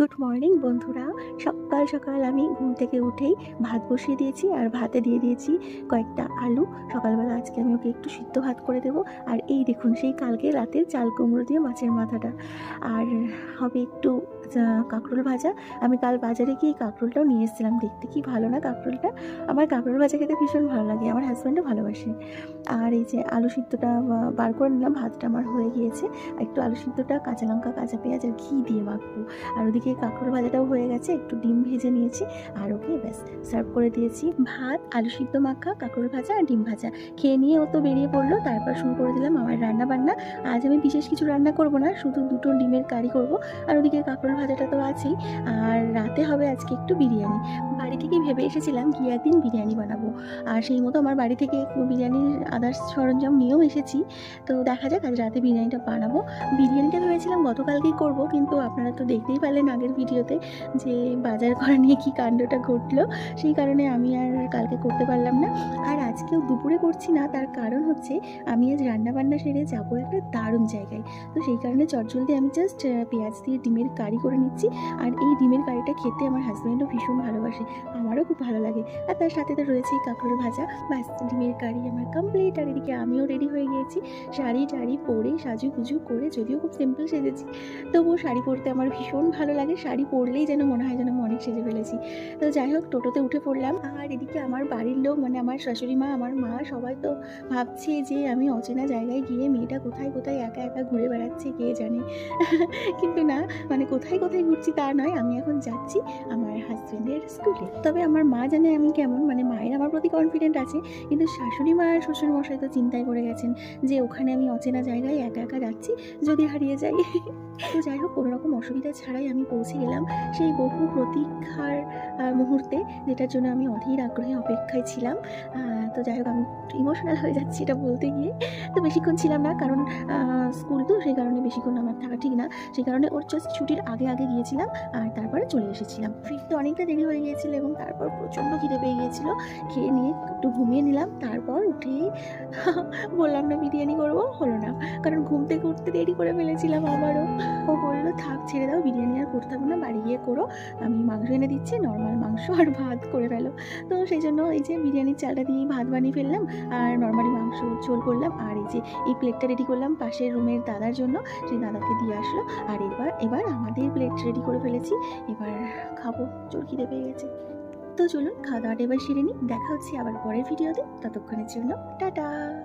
Good morning বন্ধুরা। সকাল সকাল আমি ঘুম থেকে উঠেই ভাত বসিয়ে দিয়েছি আর ভাতে দিয়ে দিয়েছি কয়েকটা আলু। সকালবেলা আজকে আমি ওকে একটু সিদ্ধ ভাত করে দেবো। আর এই দেখুন, সেই কালকে রাতের চাল কুমড়ো দিয়ে মাছের মাথাটা। আর হবে একটু কাঁকরোল ভাজা। আমি কাল বাজারে গিয়ে কাঁকরোলটাও নিয়ে এসেছিলাম। দেখতে কি ভালো না কাঁকরোলটা? আমার কাঁকরোল ভাজা খেতে ভীষণ ভালো লাগে। আমার হাজব্যান্ডও ভালোবাসে। আর এই যে আলু সিদ্ধটা বার করে নিলাম, ভাতটা আমার হয়ে গিয়েছে। একটু আলু সিদ্ধটা, কাঁচা লঙ্কা, কাঁচা পেঁয়াজ আর ঘি দিয়ে মাখবো। আর ওদিকে কাঁকরোল ভাজাটাও হয়ে গেছে। একটু ডিম ভেজে নিয়েছি আর ওকে ব্যাস সার্ভ করে দিয়েছি। ভাত, আলু সিদ্ধ মাখা কাঁকড় ভাজা আর ডিম ভাজা। খেয়ে নিয়ে ও তো বেরিয়ে পড়ল। তারপর শুরু করে দিলাম আমার রান্না বান্না আজ আমি বিশেষ কিছু রান্না করব না, শুধু দুটো ডিমের কারি করব। আর ওদিকে কাঁকড় ভাজাটা তো আছেই। আর রাতে হবে আজকে একটু বিরিয়ানি। বাড়ি থেকে ভেবে এসেছিলাম কি একদিন বিরিয়ানি বানাবো। আর সেই মতো আমার বাড়ি থেকে বিরিয়ানির আদার্স সরঞ্জাম নিয়েও এসেছি। তো দেখা যাক, আজ রাতে বিরিয়ানিটা বানাবো। বিরিয়ানিটা ভেবেছিলাম গতকালকেই করব, কিন্তু আপনারা তো দেখতেই পারলেন আগের ভিডিওতে যে বাজার করা নিয়ে কি কাণ্ডটা ঘটলো। সেই কারণে আমি আর কালকে করতে পারলাম না। আর আজকেও দুপুরে করছি না, তার কারণ হচ্ছে আমি আজ রান্না বান্না সেরে যাব একটা দারুণ জায়গায়। তো সেই কারণে চটজলদি আমি জাস্ট পেঁয়াজ দিয়ে ডিমের কারি করে নিচ্ছি। আর এই ডিমের কারিটা খেতে আমার হাজব্যান্ডও ভীষণ ভালোবাসে, আমারও খুব ভালো লাগে। আর তার সাথে তো রয়েছে কাঁকড়োর ভাজা। ব্যাস ডিমের কারি আমার কমপ্লিট আর এদিকে আমিও রেডি হয়ে গিয়েছি। শাড়ি টাড়ি পরে সাজু গুজু করে যদিও খুব সিম্পল সেজেছি, তবুও শাড়ি পরতে আমার ভীষণ ভালো লাগে। শাড়ি পরলেই যেন মনে হয় যেন আমি অনেক সেজে ফেলেছি। তো যাই হোক, টোটোতে উঠে পড়লাম। আর এদিকে আমার বাড়ির লোক মানে আমার শাশুড়ি মা, আমার মা সবাই তো ভাবছে যে আমি অচেনা জায়গায় গিয়ে মেয়েটা কোথায় কোথায় একা একা ঘুরে বেড়াচ্ছে, কে জানে? কিন্তু না মানে কোথায় কোথায় ঘুরছি তা নয়, আমি এখন যাচ্ছি আমার হাজব্যান্ডের স্কুলে তবে আমার মা জানে আমি কেমন মানে মায়ের আমার প্রতি কনফিডেন্ট আছে, কিন্তু শাশুড়ি মা আর শ্বশুর মশাই তো চিন্তায় পড়ে গেছেন যে ওখানে আমি অচেনা জায়গায় একা একা যাচ্ছি, যদি হারিয়ে যাই। তো যাই হোক, কোনো রকম অসুবিধা ছাড়াই আমি পৌঁছে গেলাম সেই বহু প্রতীক্ষার মুহূর্তে, যেটার জন্য আমি অধীর আগ্রহে অপেক্ষায় ছিলাম। তো যাই হোক, আমি ইমোশনাল হয়ে যাচ্ছি এটা বলতে গিয়ে। তো বেশিক্ষণ ছিলাম না, কারণ স্কুল তো সেই কারণে বেশিক্ষণ আমার থাকা ঠিক না। সেই কারণে ওর জাস্ট ছুটির আগে আগে গিয়েছিলাম আর তারপরে চলে এসেছিলাম। ফিরতে অনেকটা দেরি হয়ে গিয়েছিল এবং তারপর প্রচণ্ড খিদে পেয়ে গিয়েছিল। খেয়ে নিয়ে একটু ঘুমিয়ে নিলাম, তারপর উঠে বললাম, না, বিরিয়ানি করব? হলো না। কারণ ঘুম থেকে উঠতে দেরি করে ফেলেছিলাম আবারও। ও বলল, থাক, ছেড়ে দাও, বিরিয়ানি আর করতে হবে না, বাড়ি গিয়ে করো। আমি মাংস এনে দিচ্ছি, নর্মাল মাংস আর ভাত করে ফেলো। তো সেই জন্য এই যে বিরিয়ানির চালটা দিয়ে ভাত বানিয়ে ফেললাম আর নর্মালি মাংস ঝোল করলাম আর এই যে এই প্লেটটা রেডি করলাম পাশের রুমের দাদার জন্য। সেই দাদাকে দিয়ে আসলো। আর এবার এবার আমাদের প্লেট রেডি করে ফেলেছি। এবার খাব। চোর খিদে পেয়ে গেছে। তো চলুন খাওয়া দাওয়াটা এবার সেরে নিই। দেখা হচ্ছে আবার পরের ভিডিওতে ততক্ষণের জন্য, টাটা!